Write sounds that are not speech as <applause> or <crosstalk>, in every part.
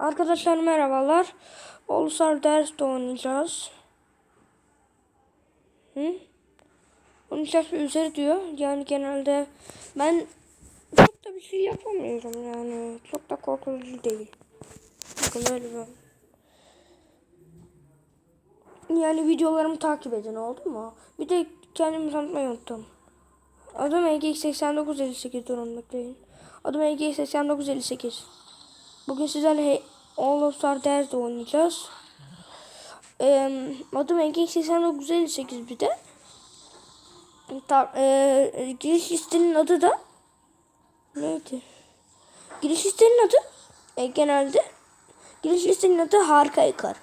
Arkadaşlar merhabalar. Ulusal ders oynayacağız. Hı? 13 yaş ve üzeri diyor. Yani genelde ben çok da bir şey yapamıyorum yani. Çok da korkutucu değil. Bakın öyle. Yani videolarımı takip edin oldu mu? Bir de kendimi tanıtmayı unuttum. Adım EG8958 durun bekleyin. Adım EG8958. Bugün sizlerle All of Star Ders oynayacağız. Ee, adım EG8958 bir de. Ta, e, giriş listenin adı da neydi? Giriş listenin adı e, genelde giriş listenin adı Harika Yıkar.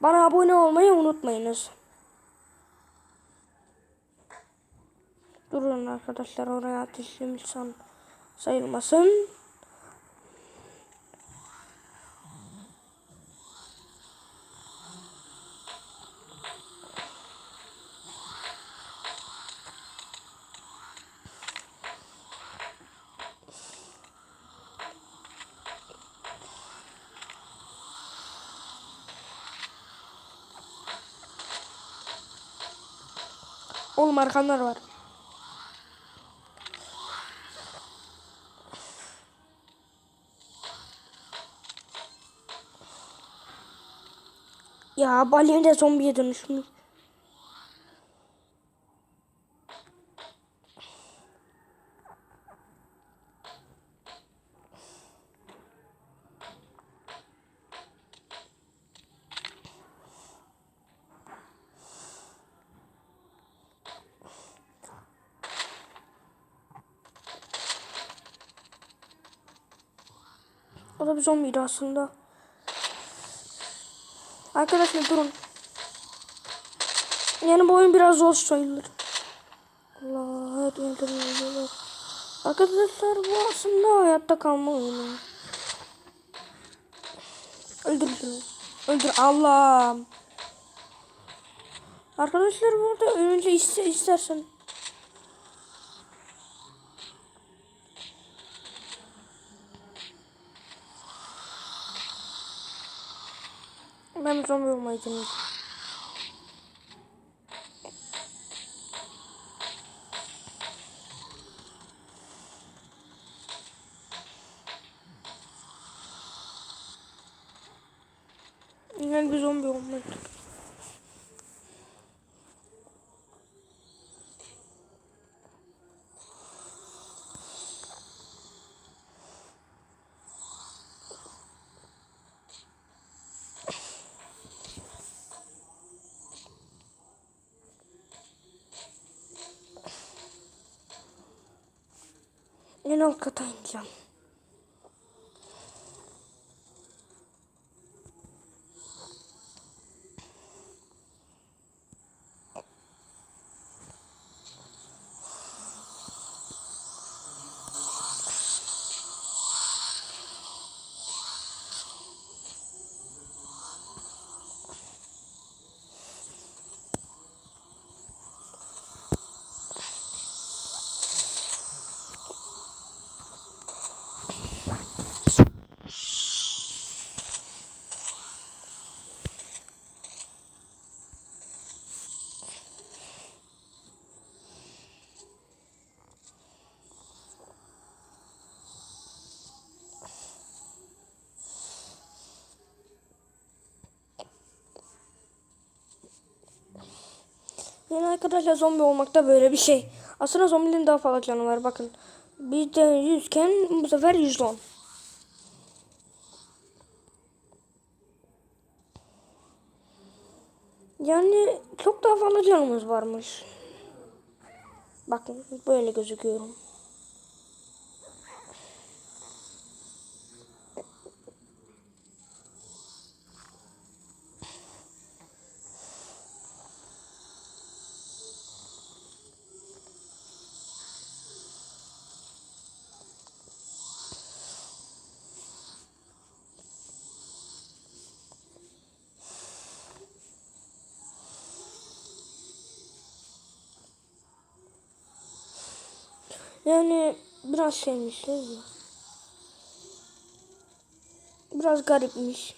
Bana abone olmayı unutmayınız. Durun arkadaşlar oraya ateşlemiş sayılmasın. Oğlum arkamlar var. Ya Balin de zombiye dönüşmüş. O da bir zombiydi aslında. Arkadaşlar durun. Yani bu oyun biraz zor sayılır. Allah böyle. Arkadaşlar bu aslında hayatta kalma oyunu. Öldür. Öldür Allah'ım. Arkadaşlar burada önce iste, istersen. Bir zombi deneyeceğim. Yani bir zombi olmayı En alt kata ineceğim. Yani arkadaşlar zombi olmak da böyle bir şey. Aslında zombinin daha fazla canı var bakın. Bizde 100 iken bu sefer 110. Yani çok daha fazla canımız varmış. Bakın böyle gözüküyorum. Yani biraz şeymişiz ya. Biraz garipmiş.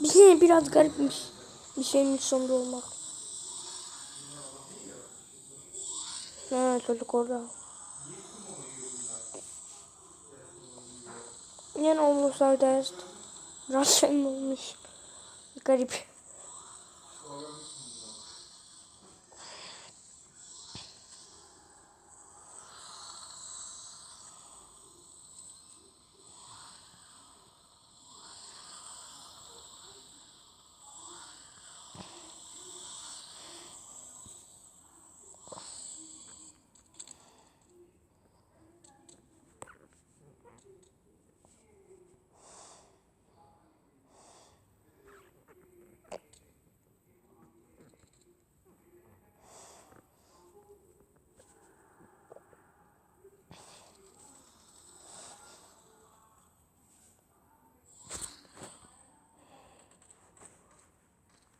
Bir şey biraz garipmiş. Bir şeyin sonunda olmak. Ha çocuk orada. Yani almost out Biraz şey olmuş? Garip.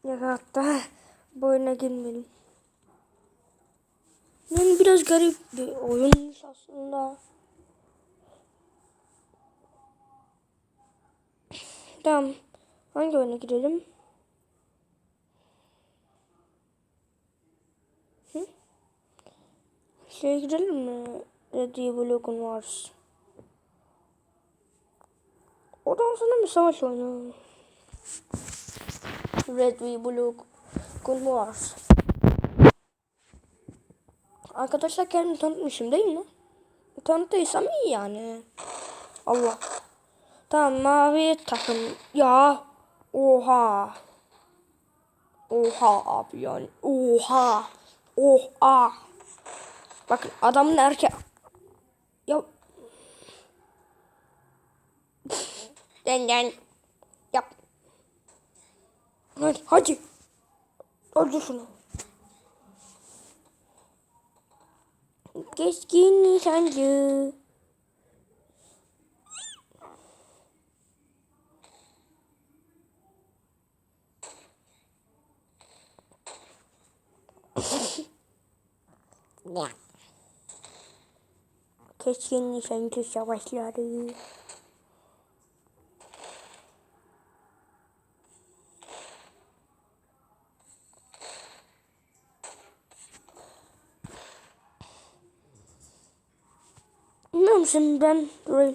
Ya da hatta bu oyuna girmeyelim. Yani biraz garip bir oyunmuş aslında. Tamam. Hangi oyuna girelim? Hı? Şeye girelim mi? Ready Block'un Wars. Ondan sonra bir savaş oynayalım. Red ve Blue Gun Wars. Arkadaşlar kendimi tanıtmışım değil mi? Tanıttıysam iyi yani. Allah. Tamam mavi takım. Ya. Oha. Oha abi yani. Oha. Oha. Bakın adamın erkek. Ya. Den den. Yap. Hadi. Hadi. Öldür şunu. Keskin nişancı. <laughs> Keskin nişancı savaşları. Bilmiyor musun ben böyle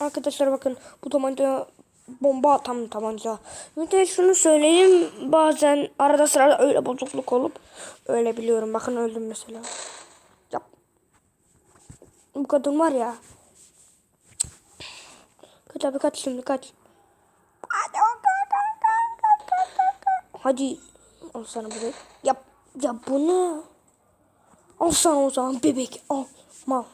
Arkadaşlar bakın bu tabanca bomba atan tabanca. Bir de şunu söyleyeyim bazen arada sırada öyle bozukluk olup öyle biliyorum. Bakın öldüm mesela. Yap. Bu kadın var ya. Kaç abi kaç şimdi kaç. Hadi. Al sana bebek. Yap. Ya bu ne? Al sana o zaman bebek. Al. Mal.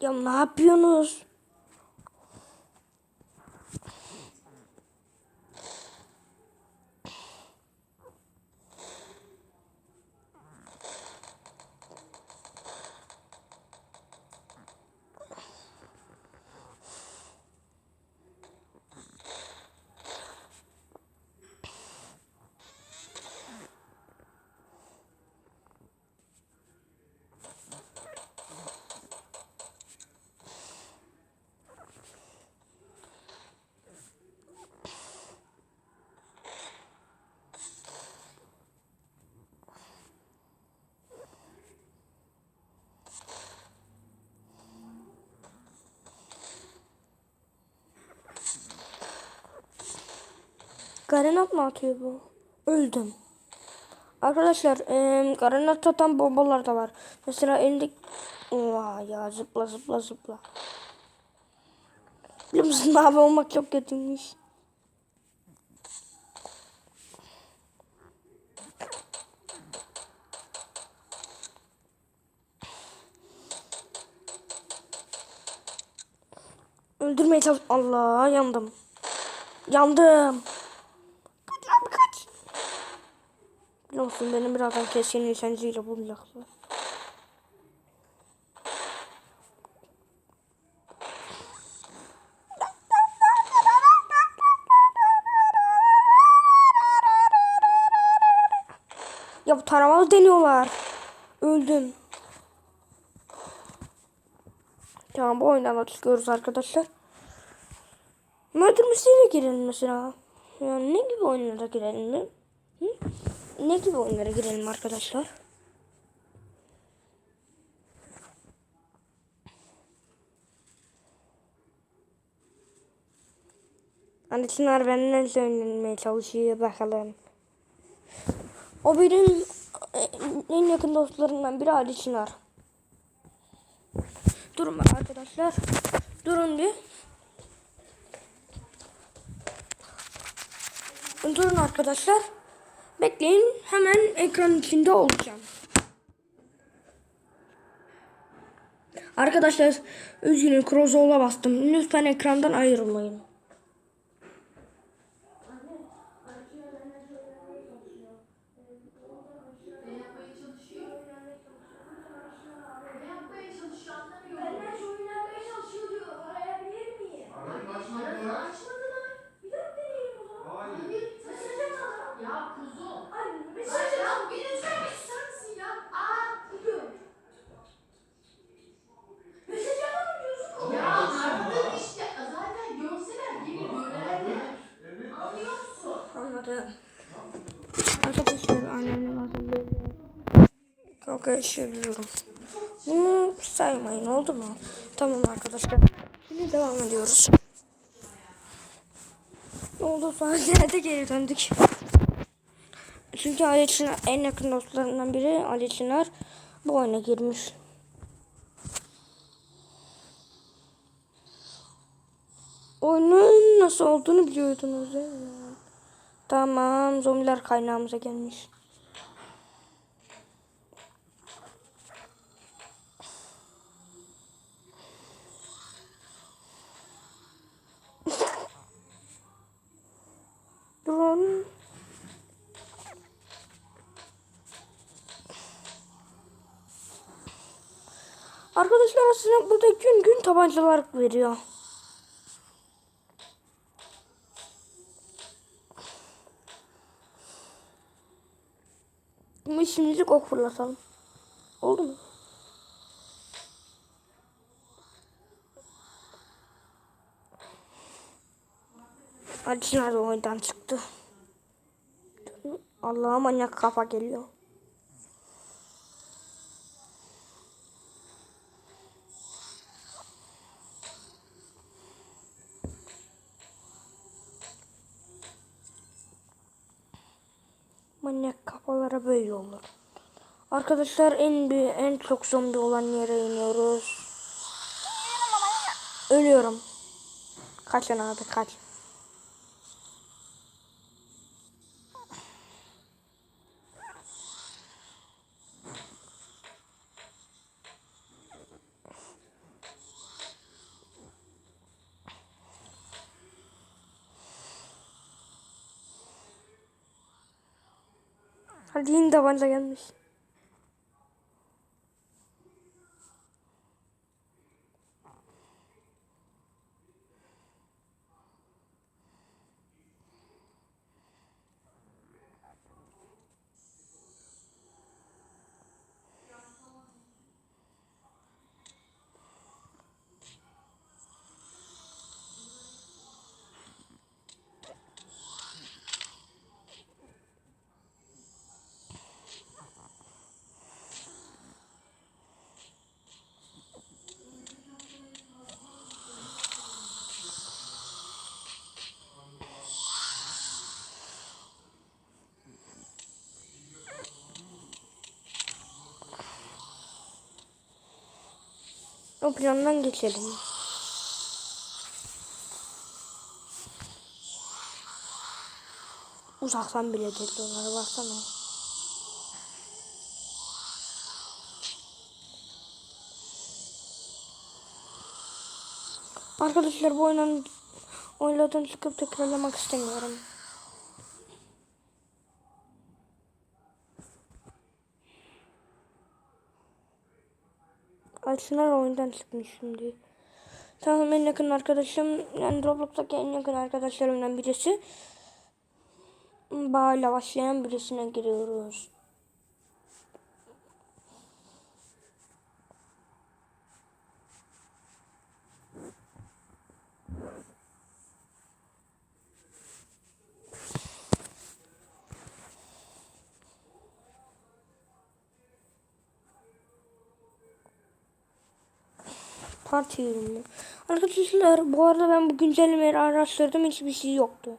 Ya ne yapıyorsunuz? Garenat mı atıyor bu? Öldüm. Arkadaşlar eee garenat atan bombalar da var. Mesela elinde... Oha ya zıpla zıpla zıpla. Biliyor musun <laughs> mavi olmak çok kötüymüş. Öldürmeye çalış... Allah yandım. Yandım. Kaç abi kaç. Musun benim birazdan keskin nişancıyla bulacaklar. Ya bu taramalı deniyorlar. Öldüm. Tamam bu oyundan çıkıyoruz arkadaşlar. Murder Mystery'e girelim mesela. Yani ne gibi oyunlara girelim mi? Hı? Ne gibi oyunlara girelim arkadaşlar? Hani Çınar benden söylenmeye çalışıyor bakalım. O benim e, en yakın dostlarımdan biri Ali Çınar. Durun arkadaşlar. Durun bir. Durun arkadaşlar. Bekleyin. Hemen ekran içinde olacağım. Arkadaşlar üzgünüm Crozol'a bastım. Lütfen ekrandan ayrılmayın. Ya kuzum. Mesaj ya bir lütfen bir susar mısın ya? Aa kuzum. Mesaj yapalım diyorsun. Ya anladın işte. Zaten görseler gelir görerler. Anlıyor musun? Anladım. Arkadaşlar annemle böyle kavga yaşayabiliyorum. Bunu saymayın oldu mu? Tamam arkadaşlar. Şimdi devam ediyoruz. Ne oldu <laughs> sonra nerede geri döndük? Çünkü Ali Çınar en yakın dostlarından biri Ali Çınar bu oyuna girmiş. Oyunun nasıl olduğunu biliyordunuz değil mi? Tamam zombiler kaynağımıza gelmiş. Durun. Arkadaşlar aslında burada gün gün tabancalar veriyor. Ama şimdilik ok fırlatalım. Oldu mu? Nerede oyundan çıktı? Allah'a manyak kafa geliyor. Manyak kafalara böyle olur. Arkadaşlar en büyük, en çok zombi olan yere iniyoruz. Ölüyorum. Kaçın abi kaç. Hadi yine tabanca gelmiş. O plandan geçelim. Uzaktan bile deldi onlara baksana. Arkadaşlar bu oyundan oyunlardan çıkıp tekrarlamak istemiyorum. Açınlar oyundan çıkmış şimdi. Tamam en yakın arkadaşım yani Roblox'taki en yakın arkadaşlarımdan birisi. Bağla başlayan birisine giriyoruz. Parti ürünü. Arkadaşlar bu arada ben bu güncellemeyi araştırdım hiçbir şey yoktu.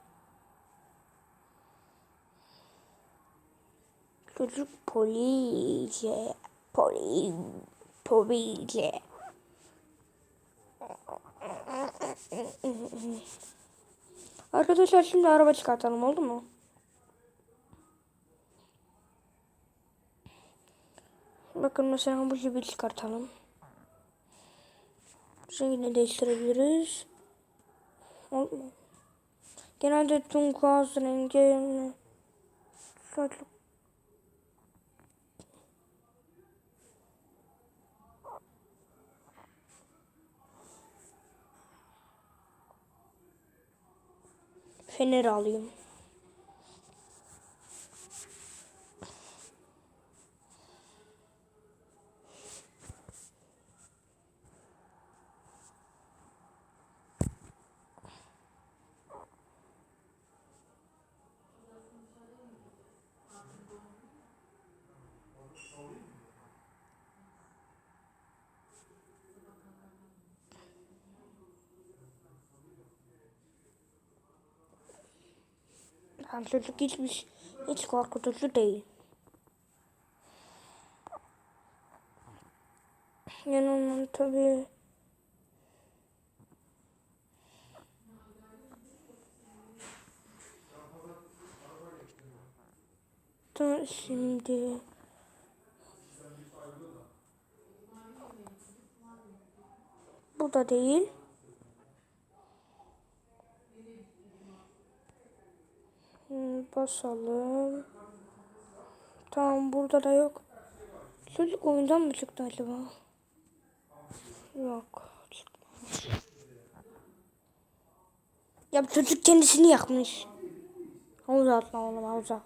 Çocuk police. Poli. Police. Arkadaşlar şimdi araba çıkartalım oldu mu? Bakın mesela bu gibi çıkartalım. Rengini değiştirebiliriz. Genelde turkuaz rengi Şöyle Fener alayım. Yani çocuk hiçbir hiç korkutucu değil. Yani onun tabi da şimdi bu da değil. Basalım. Tamam burada da yok. Çocuk oyundan mı çıktı acaba? Yok. Ya çocuk kendisini yakmış. Havuza atma oğlum havuza.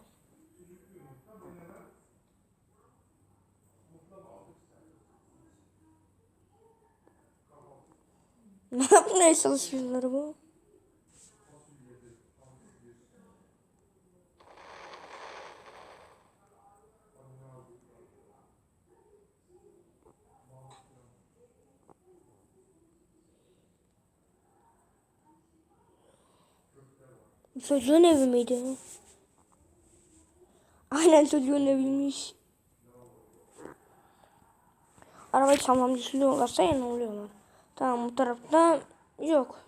Ne yapmaya çalışıyorlar bu? Çocuğun evi miydi? Aynen çocuğun eviymiş. Arabayı çalmam düşünüyorlarsa ya ne oluyorlar. Tamam bu tarafta yok.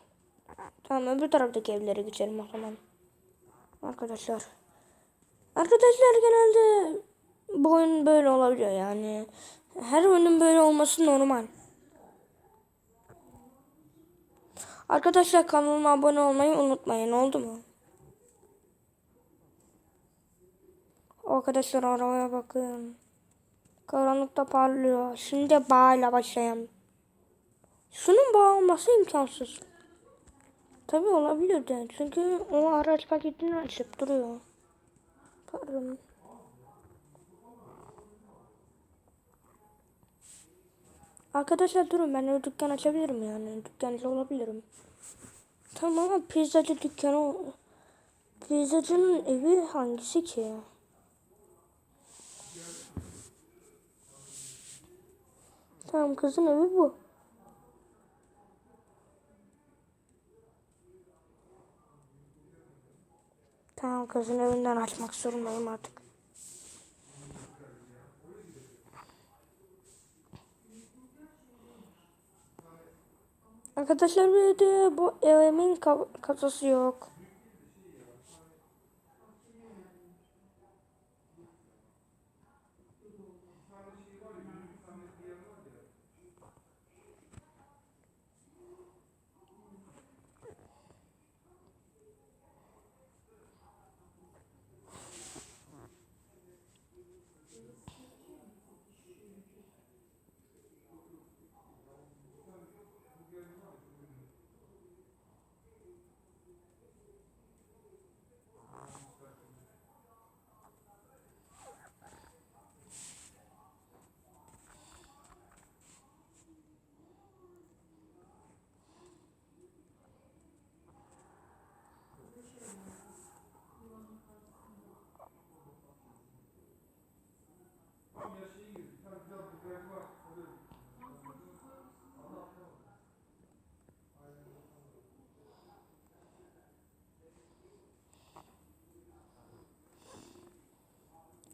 Tamam öbür taraftaki evlere geçelim o zaman. Arkadaşlar. Arkadaşlar genelde bu oyun böyle olabiliyor yani. Her oyunun böyle olması normal. Arkadaşlar kanalıma abone olmayı unutmayın oldu mu? Arkadaşlar arabaya bakın. Karanlıkta parlıyor. Şimdi bağla başlayalım. Şunun bağ olması imkansız. Tabi olabilir de. Çünkü o araç paketini açıp duruyor. Pardon. Arkadaşlar durun ben de dükkan açabilirim yani. Dükkancı olabilirim. Tamam ama pizzacı dükkanı Pizzacının evi hangisi ki? Tamam kızın evi bu. Tamam kızın evinden açmak zorundayım artık. Arkadaşlar bir de bu evimin ka- kasası yok.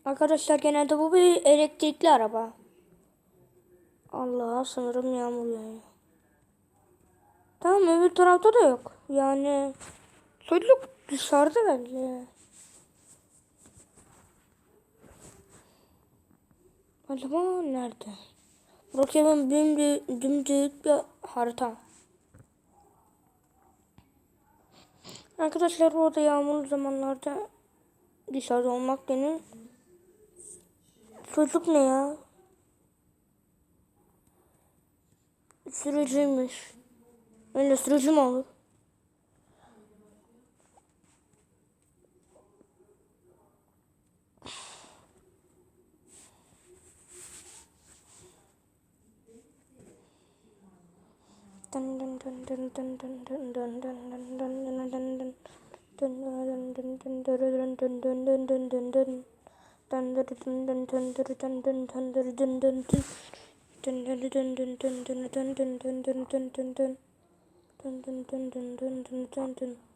Arkadaşlar genelde bu bir elektrikli araba. Allah sanırım yağmur yağıyor. Tamam öbür tarafta da yok. Yani çocuk dışarıda bence. Acaba nerede? Brookhaven dümdüz, dümdüz bir harita. Arkadaşlar orada yağmurlu zamanlarda dışarıda olmak benim Çocuk ne ya? Sürücüymüş. Öyle sürücü mü olur? Dun dun dun dun dun dun dun dun dun dun dun dun dun dun. Dun dun dun dun dun dun dun dun dun dun dun dun. Dun dun dun dun dun dun dun dun dun dun dun dun dun. Dun dun dun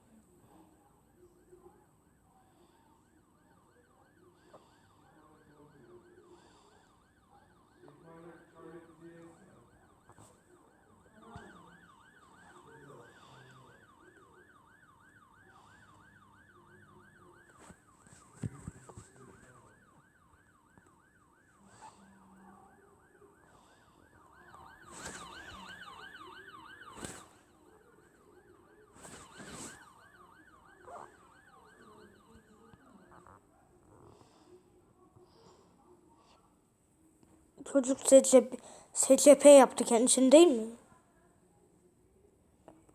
Çocuk SCP, SCP yaptı kendisini değil mi?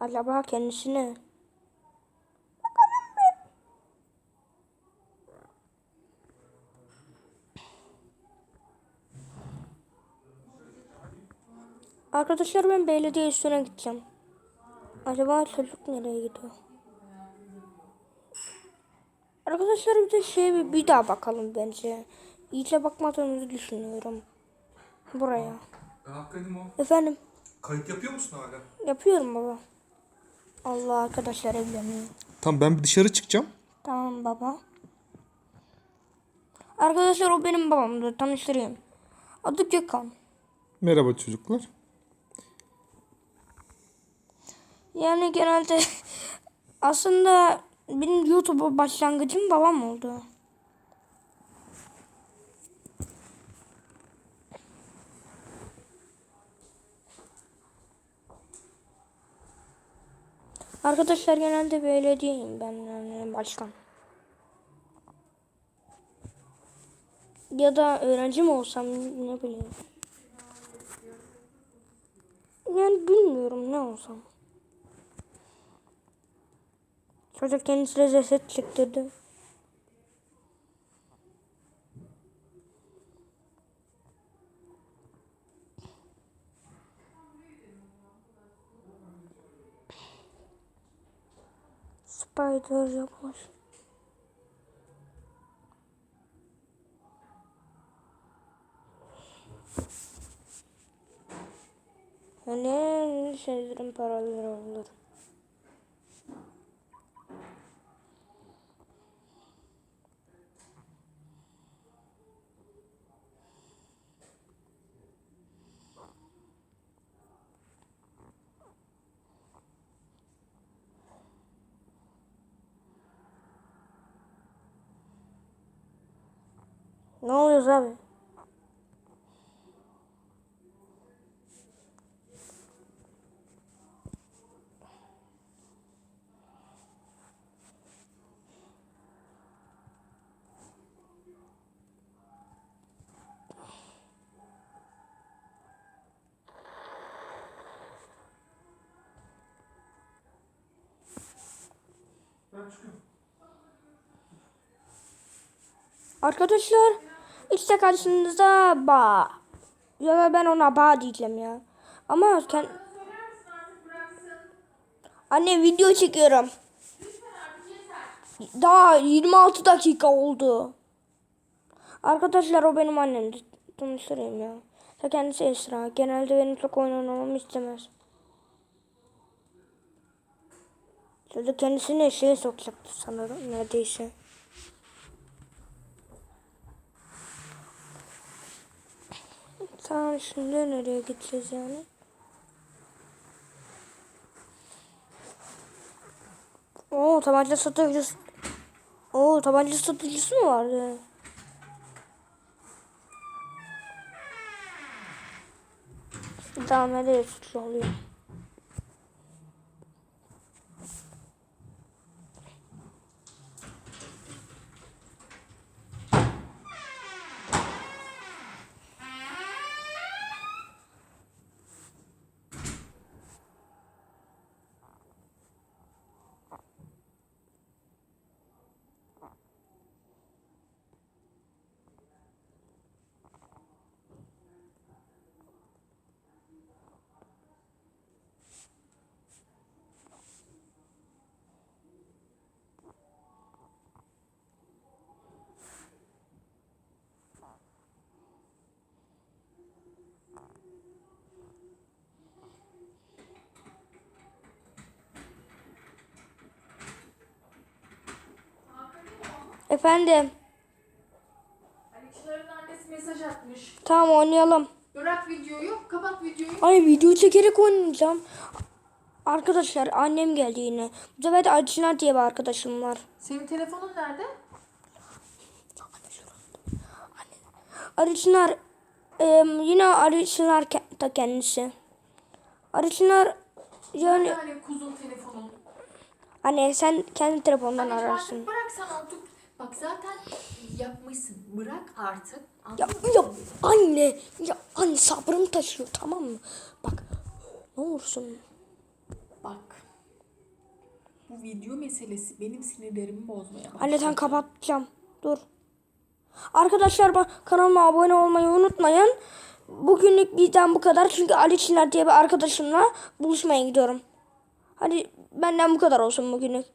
Acaba kendisine? Arkadaşlar ben belediye üstüne gideceğim. Acaba çocuk nereye gidiyor? Arkadaşlar bir de şey bir daha bakalım bence. İyice bakmadığımızı düşünüyorum. Buraya. Ben Hakkı'ydım o. Efendim Kayıt yapıyor musun hala? yapıyorum baba. Allah arkadaşlar evleniyor. Tamam ben bir dışarı çıkacağım. Tamam baba. Arkadaşlar o benim babamdır. Tanıştırayım. Adı Gökhan. Merhaba çocuklar. Yani genelde <laughs> aslında benim YouTube'a başlangıcım babam oldu. Arkadaşlar genelde belediyeyim ben yani başkan. Ya da öğrenci mi olsam ne bileyim. Yani bilmiyorum ne olsam. Çocuk kendisine ceset çektirdi. koridor yapmış. Hani sözlerin paraları olur. Ne oluyoruz abi? Arkadaşlar işte karşınızda ba. Ya ben ona ba diyeceğim ya. Ama kend... Anne video çekiyorum. Daha 26 dakika oldu. Arkadaşlar o benim annem. Tanıştırayım ya. Ta kendisi Esra. Genelde benim çok oynamamı istemez. Çocuk kendisini şeye sokacaktı sanırım neredeyse. Tamam şimdi nereye gideceğiz yani? Oo tabanca satıcısı. Oo tabanca satıcısı mı vardı? Tamam nereye suçlu oluyor? Efendim. Ali Çınar'ın annesi mesaj atmış. Tamam oynayalım. Bırak videoyu, kapat videoyu. Ay video çekerek oynayacağım. Arkadaşlar annem geldi yine. Bu sefer de Acınar diye bir arkadaşım var. Senin telefonun nerede? Arıçınar yine Arıçınar da kendisi. Arıçınar yani Yani kuzun telefonun. anne sen kendi telefonundan Anneciğim ararsın. artık bırak sen otur. Bak zaten yapmışsın. Bırak artık. Ya, Anladın ya anne ya anne sabrım taşıyor tamam mı? Bak ne olursun. Bak. Bu video meselesi benim sinirlerimi bozmaya başladı. Anne sen kapatacağım. Dur. Arkadaşlar bak kanalıma abone olmayı unutmayın. Bugünlük bizden bu kadar. Çünkü Ali Çınar diye bir arkadaşımla buluşmaya gidiyorum. Hadi benden bu kadar olsun bugünlük.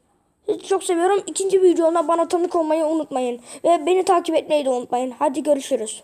Çok seviyorum. İkinci videomda bana tanık olmayı unutmayın. Ve beni takip etmeyi de unutmayın. Hadi görüşürüz.